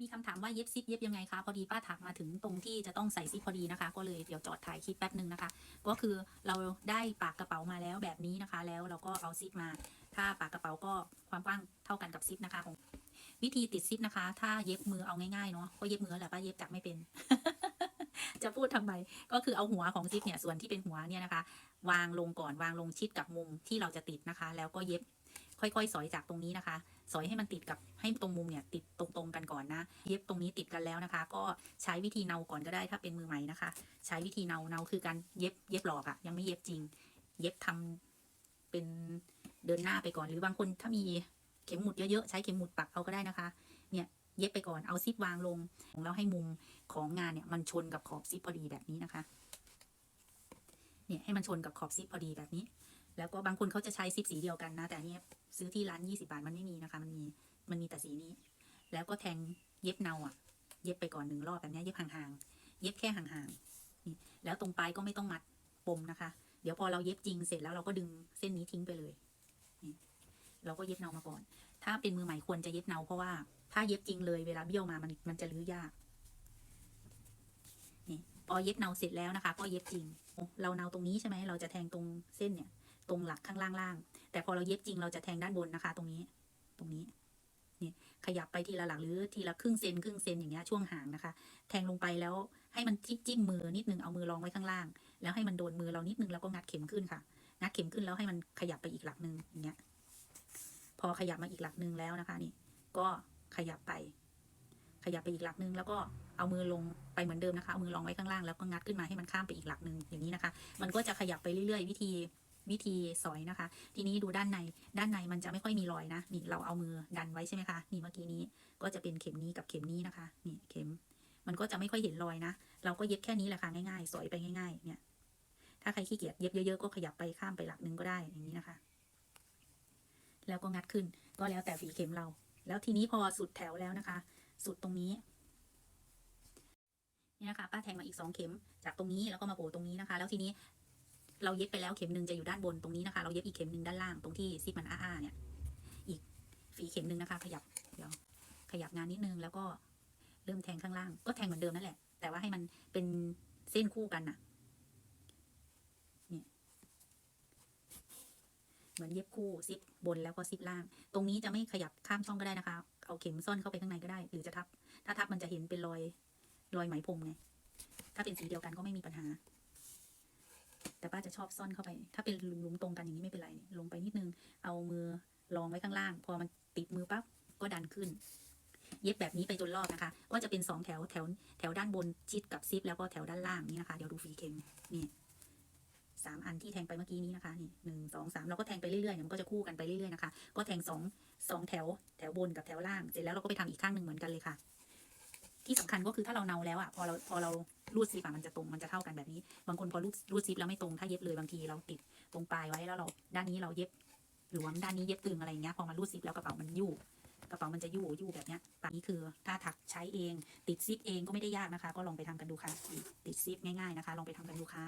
มีคำถามว่าเย็บซิปเย็บยังไงคะพอดีป้าถักมาถึงตรงที่จะต้องใส่ซิปพอดีนะคะ ก็เลยเดี๋ยวจอดถ่ายคลิปแป๊บหนึ่งนะคะ ก็คือเราได้ปากกระเป๋ามาแล้วแบบนี้นะคะ แล้วเราก็เอาซิปมา ถ้าปากกระเป๋าก็ความกว้างเท่ากันกับซิปนะคะของวิธีติดซิปนะคะ ถ้าเย็บมือเอาง่ายๆเนาะก็เย็บมือแหละป้าเย็บจักไม่เป็น จะพูดทำไมก็คือเอาหัวของซิปเนี่ยส่วนที่เป็นหัวเนี่ยนะคะ วางลงก่อนวางลงชิดกับมุมที่เราจะติดนะคะ แล้วก็เย็บ ค่อยๆ สอยจากตรงนี้นะคะ สอยให้มันติดกับให้ตรงมุมเนี่ยติดตรงๆกันก่อนนะ เย็บตรงนี้ติดกันแล้วนะคะ ก็ใช้วิธีเนาก่อนก็ได้ถ้าเป็นมือใหม่นะคะ ใช้วิธีเนาเนาคือการเย็บเย็บหลอกอะยังไม่เย็บจริง เย็บทำเป็นเดินหน้าไปก่อน หรือบางคนถ้ามีเข็มหมุดเยอะๆ ใช้เข็มหมุดปักเอาก็ได้นะคะ เนี่ยเย็บไปก่อนเอาซิปวางลงแล้วให้มุมของงานเนี่ยมันชนกับขอบซิปพอดีแบบนี้นะคะ เนี่ยให้มันชนกับขอบซิปพอดีแบบนี้ แล้วก็บางคนเขาจะใช้ซิปสีเดียวกันนะ แต่อันนี้ซื้อที่ร้านยี่สิบาทมันไม่มีนะคะ มันมีมันมีแต่สีนี้ แล้วก็แทงเย็บเนาอะ เย็บไปก่อนหนึ่งรอบแบบนี้เย็บห่างๆเย็บแค่ห่างๆนี่แล้วตรงปลายก็ไม่ต้องมัดปมนะคะ เดี๋ยวพอเราเย็บจริงเสร็จแล้วเราก็ดึงเส้นนี้ทิ้งไปเลยนี่เราก็เย็บเนามาก่อน ถ้าเป็นมือใหม่ควรจะเย็บเนาเพราะว่าถ้าเย็บจริงเลยเวลาเบี้ยวมามันมันจะรื้อยากนี่พอเย็บเนาเสร็จแล้วนะคะ ก็เย็บจริงเราเนาตรงนี้ใช่ไหมเราจะแทงตรงเส้นเนี่ย ตรงหลักข้างล่างๆแต่พอเราเย็บจริงเราจะแทงด้านบนนะคะ ตรงนี้ ตรงนี้นี่ขยับไปทีละหลักหรือทีละครึ่งเซนครึ่งเซนอย่างเงี้ยช่วงหางนะคะ แทงลงไปแล้วให้มันจิ้มจิ้มมือนิดนึงเอามือรองไว้ข้างล่าง แล้วให้มันโดนมือเรานิดนึงแล้วก็งัดเข็มขึ้นค่ะ งัดเข็มขึ้นแล้วให้มันขยับไปอีกหลักหนึ่งอย่างเงี้ยพอขยับมาอีกหลักหนึ่งแล้วนะคะ นี่ ก็ขยับไป ขยับไปอีกหลักหนึ่งแล้วก็เอามือลงไปเหมือนเดิมนะคะเอามือรองไว้ข้างล่างแล้วก็งัดขึ้นมาให้มันข้ามไปอีกหลักหนึ่งอย่างนี้นะคะ มันก็จะขยับไปเรื่อยๆ วิธี วิธีสอยนะคะ ทีนี้ดูด้านในด้านในมันจะไม่ค่อยมีรอยนะนี่เราเอามือดันไว้ใช่ไหมคะนี่เมื่อกี้นี้ก็จะเป็นเข็มนี้กับเข็มนี้นะคะนี่เข็ม มันก็จะไม่ค่อยเห็นรอยนะ เราก็เย็บแค่นี้แหละค่ะง่ายๆ สอยไปง่าย ๆ เนี่ย ถ้าใครขี้เกียจเย็บเยอะๆก็ขยับไปข้ามไปหลักนึงก็ได้อย่างนี้นะคะ แล้วก็งัดขึ้นก็แล้วแต่ฝีเข็มเรา แล้วทีนี้พอสุดแถวแล้วนะคะ สุดตรงนี้นี่นะคะป้าแทงมาอีกสองเข็มจากตรงนี้แล้วก็มาโผล่ตรงนี้นะคะ แล้วทีนี้ เราเย็บไปแล้วเข็มหนึ่งจะอยู่ด้านบนตรงนี้นะคะ เราเย็บอีกเข็มหนึ่งด้านล่างตรงที่ซิปมันอ้าๆเนี่ย อีกฝีเข็มหนึ่งนะคะ ขยับเดี๋ยวขยับงานนิดนึงแล้วก็เริ่มแทงข้างล่าง ก็แทงเหมือนเดิมนั่นแหละ แต่ว่าให้มันเป็นเส้นคู่กันน่ะเนี่ยเหมือนเย็บคู่ซิปบนแล้วก็ซิปล่าง ตรงนี้จะไม่ขยับข้ามช่องก็ได้นะคะ เอาเข็มซ่อนเข้าไปข้างในก็ได้ หรือจะทับ ถ้าทับมันจะเห็นเป็นรอยรอยไหมพรมไง ถ้าเป็นสีเดียวกันก็ไม่มีปัญหา แต่ป้าจะชอบซ่อนเข้าไป ถ้าเป็นหลุมตรงกันอย่างนี้ไม่เป็นไรลงไปนิดนึง เอามือรองไว้ข้างล่าง พอมันติดมือปั๊บก็ดันขึ้น เย็บแบบนี้ไปจนรอบนะคะ ก็จะเป็นสองแถวแถวแถวด้านบนชิดกับซิปแล้วก็แถวด้านล่างนี่นะคะ เดี๋ยวดูฝีเข็มนี่สามอันที่แทงไปเมื่อกี้นี้นะคะนี่หนึ่งสองสามเราก็แทงไปเรื่อยๆมันก็จะคู่กันไปเรื่อยๆนะคะ ก็แทงสองสองแถวแถวบนกับแถวล่าง เสร็จแล้วเราก็ไปทำอีกข้างหนึ่งเหมือนกันเลยค่ะ ที่สำคัญก็คือถ้าเราเนาแล้วอะพอเราพอเรารูดซิปอะมันจะตรงมันจะเท่ากันแบบนี้ บางคนพอรูดรูดซิปแล้วไม่ตรงถ้าเย็บเลยบางทีเราติดตรงปลายไว้แล้วเราด้านนี้เราเย็บหลวมด้านนี้เย็บตึงอะไรอย่างเงี้ยพอมารูดซิปแล้วกระเป๋ามันยู่กระเป๋ามันจะยู่ยู่แบบเนี้ยปานี้คือถ้าถักใช้เอง ติดซิปเองก็ไม่ได้ยากนะคะ ก็ลองไปทำกันดูค่ะ ติดซิปง่ายๆนะคะ ลองไปทำกันดูค่ะ